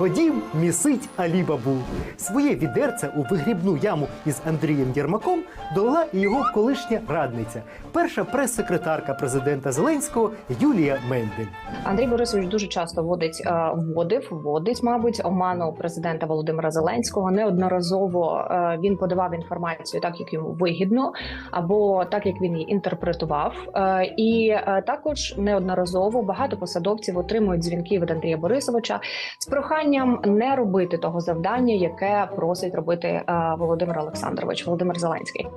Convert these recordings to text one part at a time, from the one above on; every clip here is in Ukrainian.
Ходім, місить Алібабу. Своє відерце у вигрібну яму із Андрієм Єрмаком долила і його колишня радниця, перша прес-секретарка президента Зеленського Юлія Мендель. Андрій Борисович дуже часто вводить е, вводив, вводить, мабуть, оману президента Володимира Зеленського. Неодноразово е, він подавав інформацію так, як йому вигідно, або так, як він її інтерпретував. Е, І також неодноразово багато посадовців отримують дзвінки від Андрія Борисовича з проханням не робити того завдання, яке просить робити е, Володимир Олександрович, Володимир Зеленський.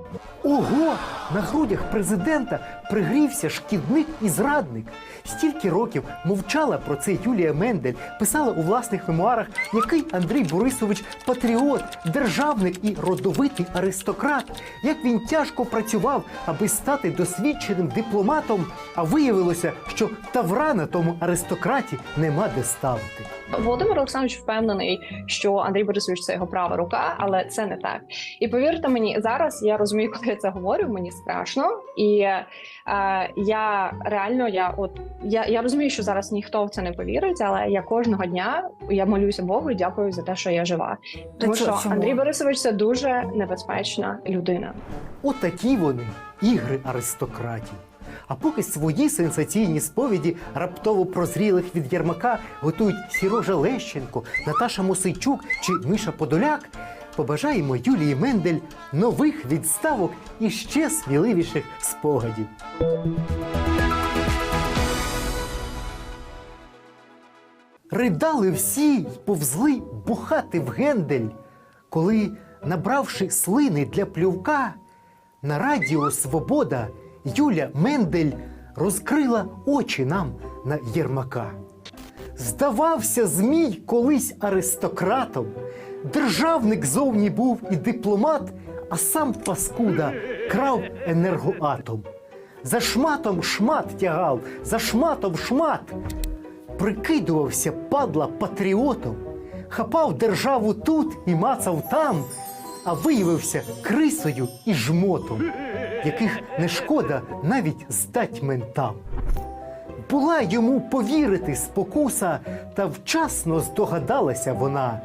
Ого! На грудях президента пригрівся шкідник і зрадник. Стільки років мовчала про це Юлія Мендель, писала у власних мемуарах, який Андрій Борисович патріот, державник і родовитий аристократ. Як він тяжко працював, аби стати досвідченим дипломатом, а виявилося, що тавра на тому аристократі нема де ставити. Володимир Олександрович впевнений, що Андрій Борисович це його права рука, але це не так. І повірте мені, зараз я розумію, коли я це говорю, мені страшно, і е, я реально я от я, я розумію, що зараз ніхто в це не повірить, але я кожного дня я молюся Богу і дякую за те, що я жива. Тому чо- що чому? Андрій Борисович це дуже небезпечна людина. Отакі вони ігри аристократів. А поки свої сенсаційні сповіді раптово прозрілих від Єрмака готують Сірожа Лещенко, Наташа Мосейчук чи Миша Подоляк, побажаємо Юлії Мендель нових відставок і ще сміливіших спогадів. Ридали всі й повзли бухати в гендель, коли, набравши слини для плювка, на радіо Свобода Юля Мендель розкрила очі нам на Єрмака. Здавався Змій колись аристократом, державник зовні був і дипломат, а сам паскуда крав енергоатом. За шматом шмат тягав, за шматом шмат. Прикидувався падла патріотом, хапав державу тут і мацав там, а виявився крисою і жмотом, яких не шкода навіть здать ментам. Була йому повірити спокуса, та вчасно здогадалася вона.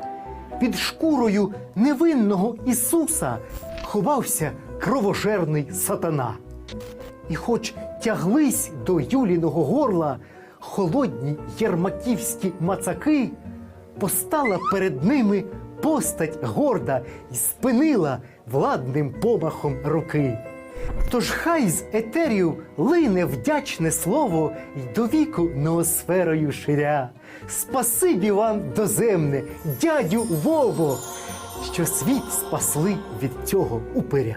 Під шкурою невинного Ісуса ховався кровожерний сатана. І хоч тяглись до Юліного горла холодні єрмаківські мацаки, постала перед ними постать горда і спинила владним помахом руки. Тож хай з етерів лине вдячне слово й до віку ноосферою ширя. Спасибі вам доземне, дядю Вово, що світ спасли від цього упиря.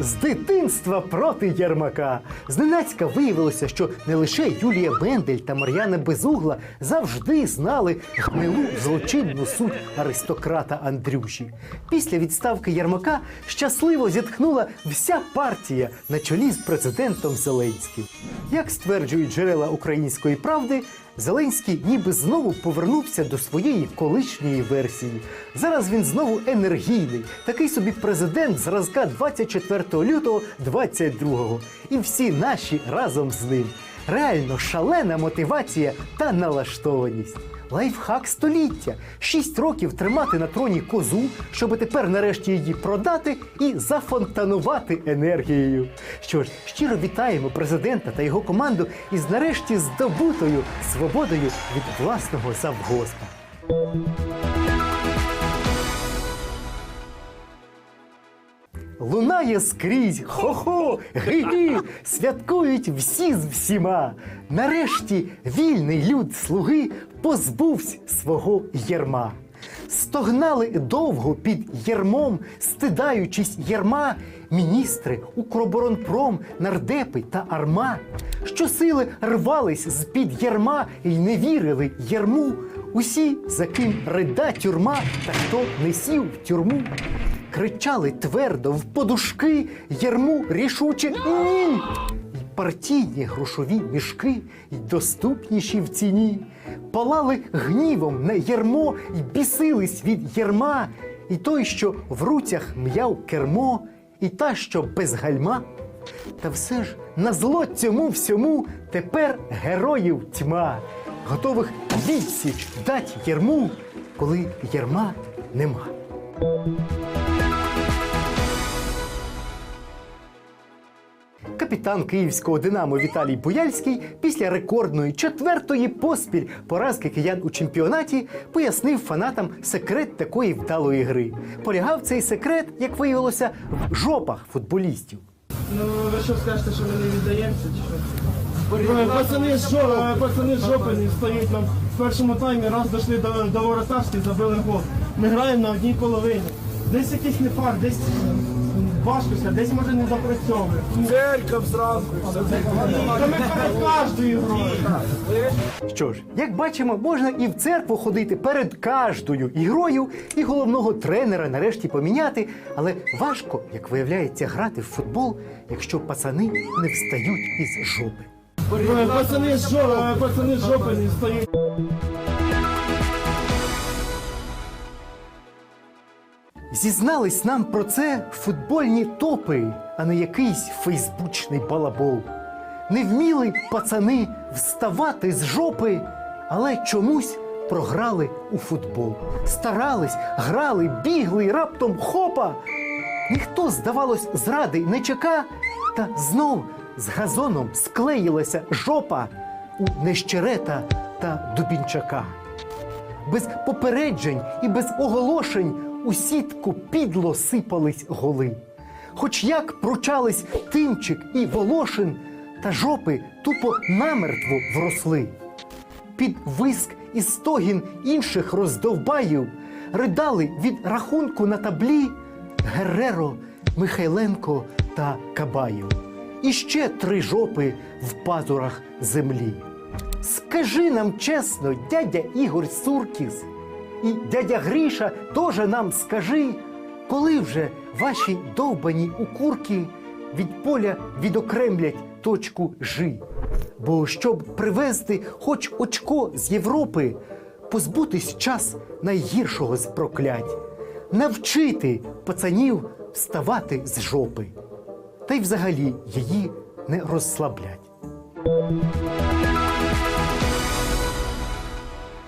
З дитинства проти Єрмака. Зненацька виявилося, що не лише Юлія Мендель та Мар'яна Безугла завжди знали гнилу злочинну суть аристократа Андрюші. Після відставки Єрмака щасливо зітхнула вся партія на чолі з президентом Зеленським. Як стверджують джерела української правди, Зеленський ніби знову повернувся до своєї колишньої версії. Зараз він знову енергійний, такий собі президент зразка 24 лютого 22-го. І всі наші разом з ним. Реально шалена мотивація та налаштованість. Лайфхак століття. Шість років тримати на троні козу, щоб тепер нарешті її продати і зафонтанувати енергією. Що ж, щиро вітаємо президента та його команду із нарешті здобутою свободою від власного завгоспа. Лунає скрізь, хо-хо, гі-гі, святкують всі з всіма. Нарешті вільний люд слуги позбувся свого єрма. Стогнали довго під єрмом, стидаючись єрма, міністри, Укроборонпром, нардепи та арма. Щосили рвались з-під єрма і не вірили єрму. Усі, за ким рида тюрма, та хто не сів в тюрму. Кричали твердо в подушки, ярму рішуче ні. Партійні грошові мішки, й доступніші в ціні, палали гнівом на ярмо й бісились від ярма, і той, що в руцях м'яв кермо, і та, що без гальма. Та все ж на зло цьому всьому тепер героїв тьма, готових відсіч дать ярму, коли ярма нема. Капітан київського Динамо Віталій Буяльський після рекордної четвертої поспіль поразки киян у чемпіонаті пояснив фанатам секрет такої вдалої гри. Полягав цей секрет, як виявилося, в жопах футболістів. Ну, ви що скажете, що ми не віддаємося, чи що? Пацани з жопи, пацани з жопи не встають нам. В першому таймі раз дійшли до, до воротарських, забили гол. Ми граємо на одній половині. Десь якийсь нефар, десь важкося, десь може не запрацьовує. Церква зразу. Та ми перед кожною грою. Що ж, як бачимо, можна і в церкву ходити перед кожною ігрою, і головного тренера нарешті поміняти, але важко, як виявляється, грати в футбол, якщо пацани не встають із жопи. Пацани з жопи, пацани з жопи не встають. Зізнались нам про це футбольні топи, а не якийсь фейсбучний балабол. Не вміли пацани вставати з жопи, але чомусь програли у футбол. Старались, грали, бігли раптом хопа. Ніхто, здавалось, зради не чека, та знов з газоном склеїлася жопа у нещерета та дубінчака без попереджень і без оголошень у сітку підло сипались голи. Хоч як пручались Тимчик і Волошин, та жопи тупо намертво вросли. Під виск і стогін інших роздовбаїв ридали від рахунку на таблі Герреро, Михайленко та Кабаєв. І ще три жопи в пазурах землі. Скажи нам чесно, дядя Ігор Суркіс, і дядя Гріша теж нам скажи, коли вже ваші довбані укурки від поля відокремлять точку Жи. Бо щоб привезти хоч очко з Європи, позбутись час найгіршого з проклять, навчити пацанів вставати з жопи, та й взагалі її не розслаблять.